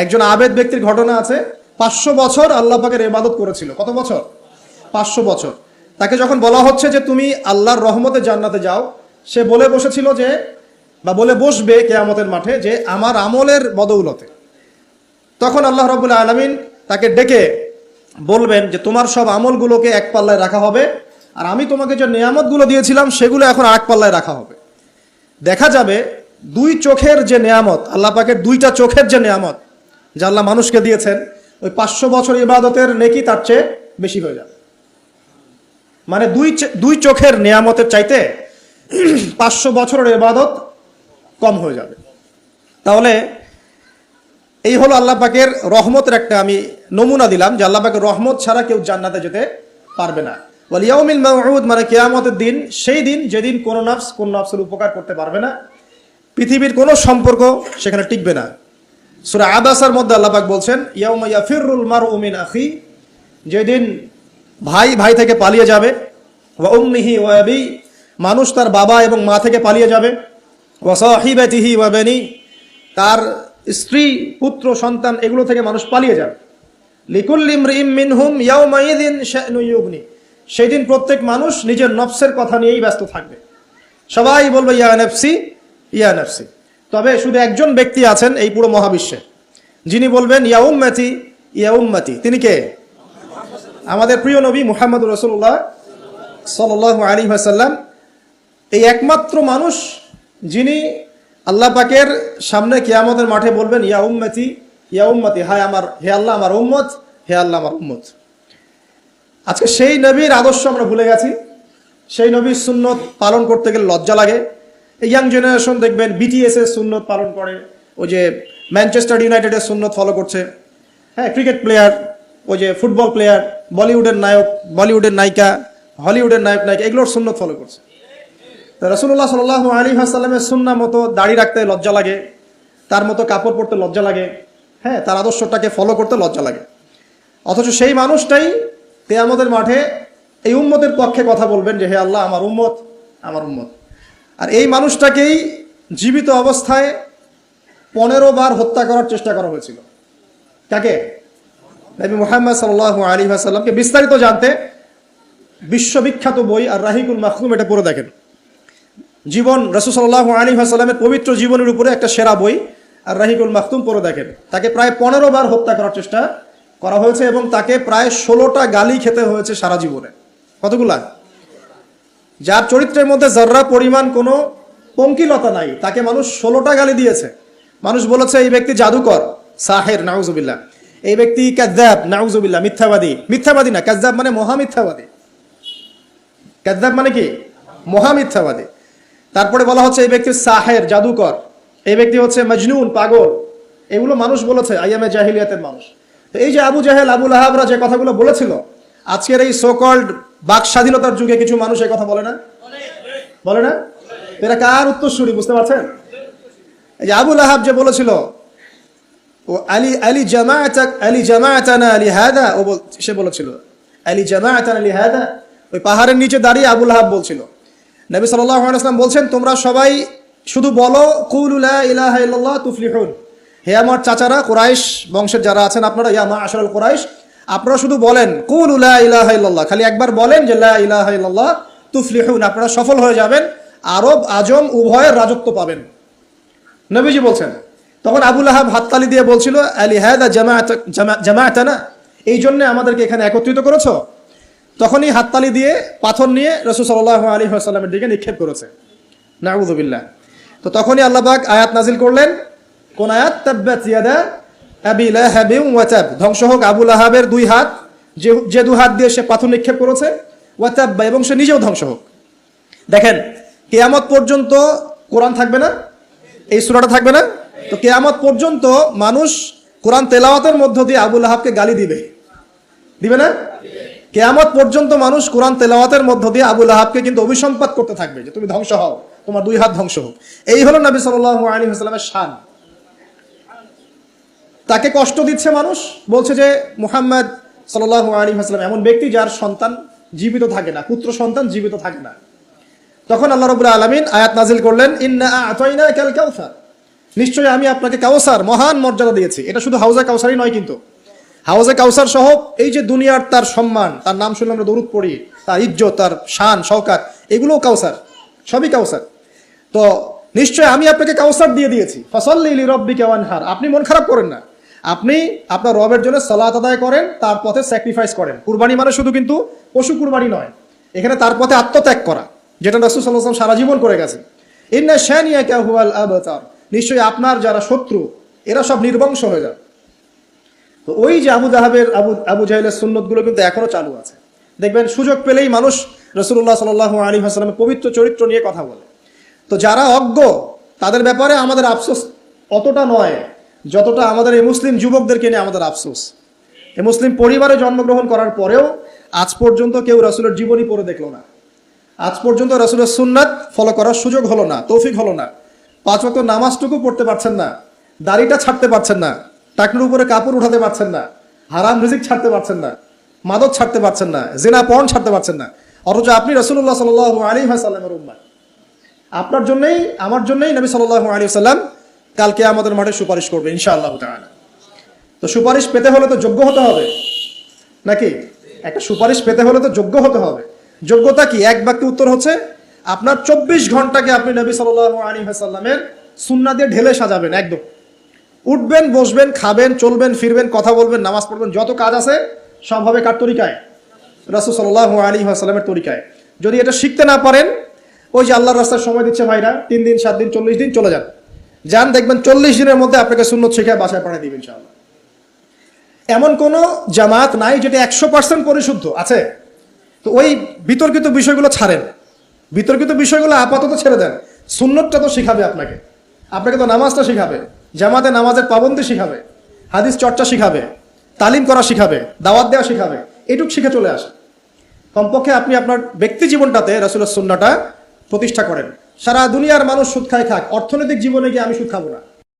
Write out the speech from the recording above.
একজন আবেদ ব্যক্তির ঘটনা আছে। পাঁচশো বছর আল্লাহ পাকের ইবাদত করেছিল। কত বছর? পাঁচশো বছর। তাকে যখন বলা হচ্ছে যে তুমি আল্লাহর রহমতে জান্নাতে যাও, সে বলে বসেছিল যে, বা বলে বসবে কেয়ামতের মাঠে যে, আমার আমলের বদৌলতে। তখন আল্লাহ রবুল্লা আলমিন তাকে ডেকে বলবেন যে, তোমার সব আমলগুলোকে এক পাল্লায় রাখা হবে, আর আমি তোমাকে যে নিয়ামতগুলো দিয়েছিলাম, সেগুলো এখন আর এক পাল্লায় রাখা হবে। দেখা যাবে দুই চোখের যে নেয়ামত, আল্লাহ পাকের দুইটা চোখের যে নেয়ামত যা আল্লাহ মানুষকে দিয়েছেন, ওই পাঁচশো বছর ইবাদতের নেকি তার চেয়ে বেশি হয়ে যাবে। মানে দুই দুই চোখের নেয়ামতের চাইতে পাঁচশো বছরের ইবাদত কম হয়ে যাবে। তাহলে এই হলো আল্লাহ পাকের রহমতের একটা আমি নমুনা দিলাম, যে আল্লাহ পাকের রহমত ছাড়া কেউ জান্নাতে যেতে পারবে না। বল ইয়াউমিল মাউউদ মানে কেয়ামতের দিন, সেই দিন যেদিন কোনো নাফস কোন নাফসের উপকার করতে পারবে না, পৃথিবীর কোনো সম্পর্ক সেখানে টিকবে না। সূরা আদাসার মধ্যে আল্লাহ পাক বলছেন, ইয়াউমা ইয়াফিরুল মারউ মিন আখি যেদিন ভাই ভাই থেকে পালিয়ে যাবে, ওয়া উম্মিহি ওয়া আবি মানুষ তার বাবা এবং মা থেকে পালিয়ে যাবে, ওয়া সাহিবাতিহি ওয়া বানি তার স্ত্রী, পুত্র, সন্তান, এগুলো থেকে মানুষ পালিয়ে যাবে। ইমরিম মিনহুম ইয়াউমাইযিন শা'নু ইউগনি সেই দিন প্রত্যেক মানুষ নিজের নফসের কথা নিয়েই ব্যস্ত থাকবে। সবাই বলবে, ইয়া নফসি ইয়া নফসি তবে শুধু একজন ব্যক্তি আছেন এই পুরো মহাবিশ্বে। যিনি বলবেন, ইয়া উম্মতি ইয়া উম্মতি। তিনি কে? আমাদের প্রিয় নবী মুহাম্মদ রসুল্লাহ সাল্লাহ আলী হাসাল্লাম এই একমাত্র মানুষ যিনি আল্লাহ পাকের সামনে কিয়ামতের মাঠে বলবেন, ইয়া উম্মতি ইয়া উম্মতি, হায় আমার, হে আল্লাহ আমার উম্মত, হে আল্লাহ আমার উম্মত। আজকে সেই নবীর আদর্শ আমরা ভুলে গেছি। সেই নবীর সুন্নত পালন করতে গেলে লজ্জা লাগে। ইয়াং জেনারেশন দেখবেন বিটিএস এর সুন্নত পালন করে, ওই যে ম্যানচেস্টার ইউনাইটেডের সুন্নত ফলো করছে। হ্যাঁ ক্রিকেট প্লেয়ার ওই যে ফুটবল প্লেয়ার বলিউডের নায়ক বলিউডের নায়িকা হলিউডের নায়ক, নায়িকা, এগুলোর সুন্নত ফলো করছে। রসুল্লাহ সাল আলী হাসাল্লামের সুন্না মতো দাড়ি রাখতে লজ্জা লাগে, তার মতো কাপড় পরতে লজ্জা লাগে হ্যাঁ তার আদর্শটাকে ফলো করতে লজ্জা লাগে। অথচ সেই মানুষটাই তে আমাদের মাঠে এই উম্মতের পক্ষে কথা বলবেন যে, হে আল্লাহ, আমার উম্মত আমার উম্মত। আর এই মানুষটাকেই জীবিত অবস্থায় পনেরো বার হত্যা করার চেষ্টা করা হয়েছিল। কাকে? নবী মোহাম্মদ সাল্লাহ আলী আসাল্লামকে বিস্তারিত জানতে বিশ্ববিখ্যাত বই আর রাহিকুল মাহমুম এটা পড়ে দেখেন। জীবন রসুসাল্লাহ আলী আসাল্লামের পবিত্র জীবনের উপরে একটা সেরা বই আর রাহিকুল মাহতুম পড়ে দেখেন। তাকে প্রায় পনেরো বার হত্যা করার চেষ্টা করা হয়েছে এবং তাকে প্রায় ষোলোটা গালি খেতে হয়েছে সারা জীবনে। কতগুলা? যার চরিত্রের মধ্যে জর্রা পরিমাণ কোনো পঙ্কিলতা নাই, তাকে মানুষ ষোলোটা গালি দিয়েছে। মানুষ বলেছে, এই ব্যক্তি জাদুকর, সাহের, নাউজুবিল্লাহ। এই ব্যক্তি কাদ্দাব নাউজুবিল্লাহ, মিথ্যাবাদী। মিথ্যাবাদী না কাদ্দাব মানে মহামিথ্যাবাদী। কাদ্দাব মানে কি? মহামিথ্যাবাদী। তারপরে বলা হচ্ছে, এই ব্যক্তি সাহের, জাদুকর। এই ব্যক্তি হচ্ছে মজনুন, পাগল। এগুলো মানুষ বলেছে, আইয়ামে জাহিলিয়াতের মানুষ। এই যে আবু জাহেল আবুল আহাবরা যে কথাগুলো বলেছিল, আজকের এই সোকল্ড বাক স্বাধীনতার যুগে কিছু মানুষ কথা বলে না? বলে না? এরা কার উত্তরসূরি, বুঝতে পারছেন? এই যে আবুল আহাব যে বলেছিল, ও আলী আলী জামায়াত আলী জামায়াতানা আলী হাদা ও সে বলেছিল, আলী জামায়াতানা আলী হাদা ওই পাহাড়ের নিচে দাঁড়িয়ে আবুল আহাব বলছিল। নবী ওয়াসাল্লাম বলছেন, তোমরা সবাই শুধু বলো, কুলু লা ইলাহা ইল্লাল্লাহ তুফলিহুন। হে আমার চাচারা, কুরাইশ বংশের যারা আছেন আপনারা, ইয়া মা আশরাল কুরাইশ আপনারা শুধু বলেন, কুলু লা ইলাহা ইল্লাল্লাহ খালি একবার বলেন যে লা ইলাহা ইল্লাল্লাহ তুফলিহুন, আপনারা সফল হয়ে যাবেন, আরব, আজম উভয়ের রাজত্ব পাবেন। নবীজি বলছেন, তখন আবুল আহাব হাততালি দিয়ে বলছিল, আলী জামায়াত জামায়াতানা এই জন্য আমাদেরকে এখানে একত্রিত করেছ? তখনই হাততালি দিয়ে পাথর নিয়ে রসুল সাল্লাহ আলী সাল্লামের দিকে নিক্ষেপ করেছে। নাউজুবিল্লাহ তো তখনই আল্লাহ পাক আয়াত নাজিল করলেন, কোন আয়াত তাব্বাত ইয়াদা ধ্বংস হোক আবুল আহাবের দুই হাত, যে যে দু হাত দিয়ে সে পাথর নিক্ষেপ করেছে ওয়াতাব্বা এবং সে নিজেও ধ্বংস হোক। দেখেন, কেয়ামত পর্যন্ত কোরআন থাকবে না, এই সূরাটা থাকবে না। তো কেয়ামত পর্যন্ত মানুষ কোরআন তেলাওয়াতের মধ্য দিয়ে আবুল আহাবকে গালি দিবে। দিবে না? কেয়ামত পর্যন্ত মানুষ কোরআন তেলাওয়াতের মধ্য দিয়ে আবুল আহাবকে কিন্তু অভিসম্পাত করতে থাকবে যে তুমি ধ্বংস হও, তোমার দুই হাত ধ্বংস হোক। এই হলো নবী সাল্লাহ আলী হাসলামের শান। তাকে কষ্ট দিচ্ছে মানুষ, বলছে যে মুহাম্মদ সাল্লাহ আলী হাসলাম এমন ব্যক্তি যার সন্তান জীবিত থাকে না, পুত্র সন্তান জীবিত থাকে না। তখন আল্লাহ রবুল্লা আলমিন আয়াত নাজিল করলেন, ইন্না কাল কাউসার নিশ্চয়ই আমি আপনাকে কাউসার মহান মর্যাদা দিয়েছি। এটা শুধু হাউজে কাউসারই নয় কিন্তু। হাউজে কাউসার সহ এই যে দুনিয়ার তার সম্মান, তার নাম শুনলে আমরা দরুদ পড়ি, তার ইজ্জত, তার শান, শওকাত, এগুলোও কাউসার সবই কাউসার তো নিশ্চয় আমি আপনাকে কাউসার দিয়ে দিয়েছি। ফসল্লি রব্বি কেওয়ানহার আপনি মন খারাপ করেন না। আপনি আপনার রবের জন্য সালাত আদায় করেন, তার পথে স্যাক্রিফাইস করেন। কুরবানি মানে শুধু কিন্তু পশু কুরবানি নয়, এখানে তার পথে আত্মত্যাগ করা, যেটা রাসুল সাল্লাহ সারা জীবন করে গেছে ইন্না শানিয়া হুয়াল আবতার, নিশ্চয়ই আপনার যারা শত্রু, এরা সব নির্বংশ হয়ে যাবে। তো ওই যে আবু জাহাবের, আবু আবু জাহেলের সুন্নতগুলো কিন্তু এখনও চালু আছে। দেখবেন, সুযোগ পেলেই মানুষ রসুল্লাহ সাল আলী হাসলামের পবিত্র চরিত্র নিয়ে কথা বলে। তো যারা অজ্ঞ, তাদের ব্যাপারে আমাদের আফসোস অতটা নয়। যতটা আমাদের এই মুসলিম যুবকদেরকে নিয়ে আমাদের আফসোস। এই মুসলিম পরিবারে জন্মগ্রহণ করার পরেও আজ পর্যন্ত কেউ রসুলের জীবনী পড়ে দেখল না। আজ পর্যন্ত রসুলের সুন্নাত ফলো করার সুযোগ হলো না, তৌফিক হলো না। পাঁচ ওয়াক্ত নামাজটুকু পড়তে পারছেন না, দাড়িটা ছাড়তে পারছেন না, টাকনুর উপরে কাপড় উঠাতে পারছেন না, হারাম রিজিক ছাড়তে পারছেন না, মাদক ছাড়তে পারছেন না, জেনা পণ ছাড়তে পারছেন না। অথচ আপনি রসুল্লাহ সাল আলী সাল্লামের উম্মা আপনার জন্যই, আমার জন্যই নবী সাল্লাহ আলী সাল্লাম কালকে আমাদের মাঠে সুপারিশ করবে, ইনশাআল্লাহ তো সুপারিশ পেতে হলে তো যোগ্য হতে হবে। নাকি? একটা সুপারিশ পেতে হলে তো যোগ্য হতে হবে। যোগ্যতা কি? এক বাক্যে উত্তর হচ্ছে, আপনার চব্বিশ ঘন্টাকে আপনি নবী সাল্লাহ আলী সাল্লামের সুন্না দিয়ে ঢেলে সাজাবেন, একদম। উঠবেন, বসবেন, খাবেন, চলবেন, ফিরবেন, কথা বলবেন, নামাজ পড়বেন, যত কাজ আছে, সব হবে কার তরিকায়? রাসুল সাল্লাহ আলী সাল্লামের তরিকায়। যদি এটা শিখতে না পারেন, ওই যে আল্লাহর রাস্তার সময় দিচ্ছে ভাইরা, তিন দিন, সাত দিন, চল্লিশ দিন চলে যান। যান দেখবেন চল্লিশ দিনের মধ্যে আপনাকে সুন্নত শিখায় বাসায় পাঠিয়ে দিবেন ইনশাআল্লাহ। এমন কোনো জামাত নাই যেটা একশো পার্সেন্ট পরিশুদ্ধ, আছে? তো ওই বিতর্কিত বিষয়গুলো ছাড়েন। বিতর্কিত বিষয়গুলো আপাতত ছেড়ে দেন। সুন্নতটা তো শিখাবে আপনাকে। আপনাকে তো নামাজটা শিখাবে, জামাতে নামাজের পাবন্দি শিখাবে, হাদিস চর্চা শিখাবে, তালিম করা শিখাবে, দাওয়াত দেওয়া শিখাবে, এটুক শিখে চলে আসে কমপক্ষে আপনি আপনার ব্যক্তি জীবনটাতে রাসুলের সুন্নাটা প্রতিষ্ঠা করেন। সারা দুনিয়ার মানুষ সুদ খায় খাক। অর্থনৈতিক জীবনে গিয়ে আমি সুদ খাব না।